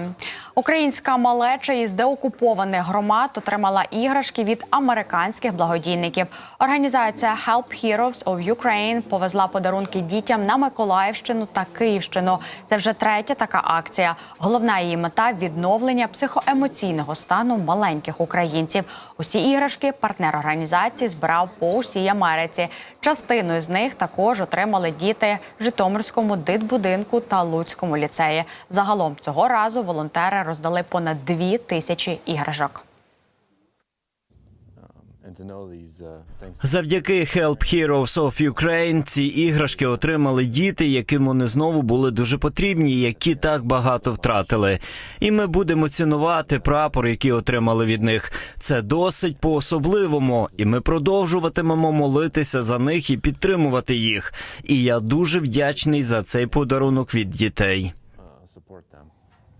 Mm-hmm. Українська малеча із деокупованих громад отримала іграшки від американських благодійників. Організація Help Heroes of Ukraine повезла подарунки дітям на Миколаївщину та Київщину. Це вже третя така акція. Головна її мета відновлення психоемоційного стану маленьких українців. Усі іграшки партнер організації збирав по усій Америці. Частину з них також отримали діти Житомирському дитбудинку та Луцькому ліцеї. Загалом цього разу волонтери роздали понад дві тисячі іграшок. Завдяки Help Heroes of Ukraine ці іграшки отримали діти, яким вони знову були дуже потрібні, які так багато втратили. І ми будемо цінувати прапор, який отримали від них. Це досить по-особливому, і ми продовжуватимемо молитися за них і підтримувати їх. І я дуже вдячний за цей подарунок від дітей.